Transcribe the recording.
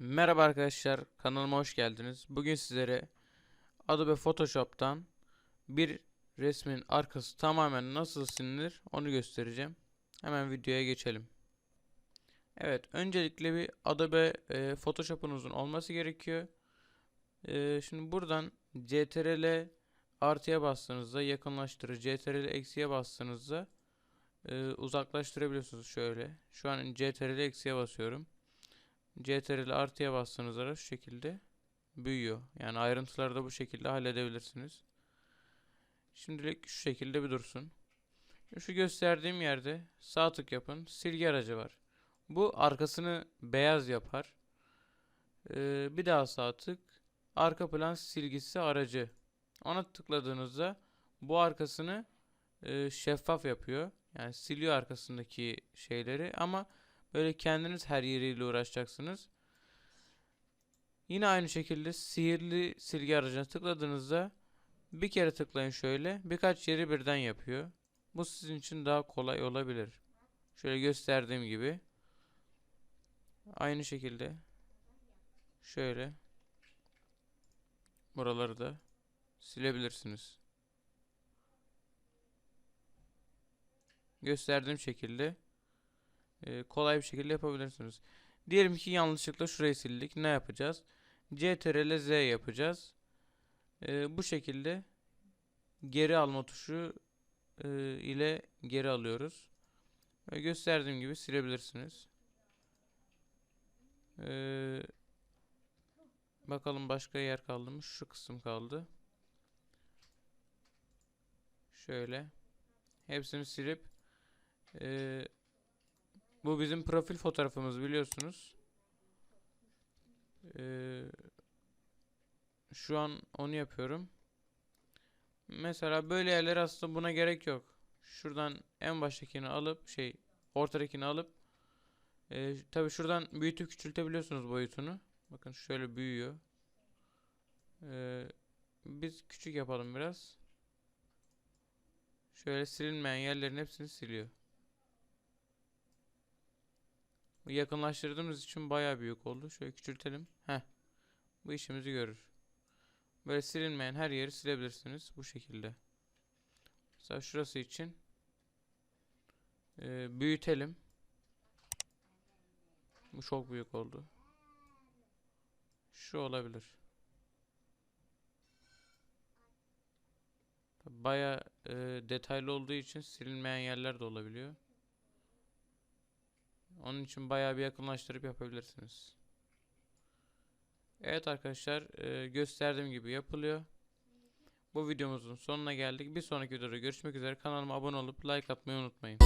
Merhaba arkadaşlar, kanalıma hoş geldiniz. Bugün sizlere Adobe Photoshop'tan bir resmin arkası tamamen nasıl silinir onu göstereceğim. Hemen videoya geçelim. Evet, öncelikle bir Adobe e, Photoshop'unuzun olması gerekiyor. E, şimdi buradan CTRL artıya bastığınızda yakınlaştırır, CTRL eksiye bastığınızda e, uzaklaştırabiliyorsunuz şöyle. Şu an CTRL eksiye basıyorum. CTRL artıya bastığınızda da şu şekilde büyüyor. Yani ayrıntıları da bu şekilde halledebilirsiniz. Şimdilik şu şekilde bir dursun. Şu gösterdiğim yerde sağ tık yapın. Silgi aracı var. Bu arkasını beyaz yapar. Ee, bir daha sağ tık. Arka plan silgisi aracı. Ona tıkladığınızda bu arkasını e, şeffaf yapıyor. Yani siliyor arkasındaki şeyleri ama Böyle kendiniz her yeriyle uğraşacaksınız. Yine aynı şekilde sihirli silgi aracına tıkladığınızda bir kere tıklayın şöyle birkaç yeri birden yapıyor. Bu sizin için daha kolay olabilir. Şöyle gösterdiğim gibi. Aynı şekilde şöyle buraları da silebilirsiniz. Gösterdiğim şekilde e, kolay bir şekilde yapabilirsiniz. Diyelim ki yanlışlıkla şurayı sildik. Ne yapacağız? CTRL Z yapacağız. E, bu şekilde geri alma tuşu e, ile geri alıyoruz. Ve gösterdiğim gibi silebilirsiniz. E, bakalım başka yer kaldı mı? Şu kısım kaldı. Şöyle. Hepsini silip eee bu bizim profil fotoğrafımız biliyorsunuz. Ee, şu an onu yapıyorum. Mesela böyle yerler aslında buna gerek yok. Şuradan en baştakini alıp şey ortadakini alıp e, tabi şuradan büyütüp küçültebiliyorsunuz boyutunu. Bakın şöyle büyüyor. Ee, biz küçük yapalım biraz. Şöyle silinmeyen yerlerin hepsini siliyor. Yakınlaştırdığımız için baya büyük oldu. Şöyle küçültelim. Heh. Bu işimizi görür. Böyle silinmeyen her yeri silebilirsiniz. Bu şekilde. Mesela şurası için e, büyütelim. Bu çok büyük oldu. Şu olabilir. Baya e, detaylı olduğu için silinmeyen yerler de olabiliyor. Onun için bayağı bir yakınlaştırıp yapabilirsiniz. Evet arkadaşlar e, gösterdiğim gibi yapılıyor. Bu videomuzun sonuna geldik. Bir sonraki videoda görüşmek üzere. Kanalıma abone olup like atmayı unutmayın.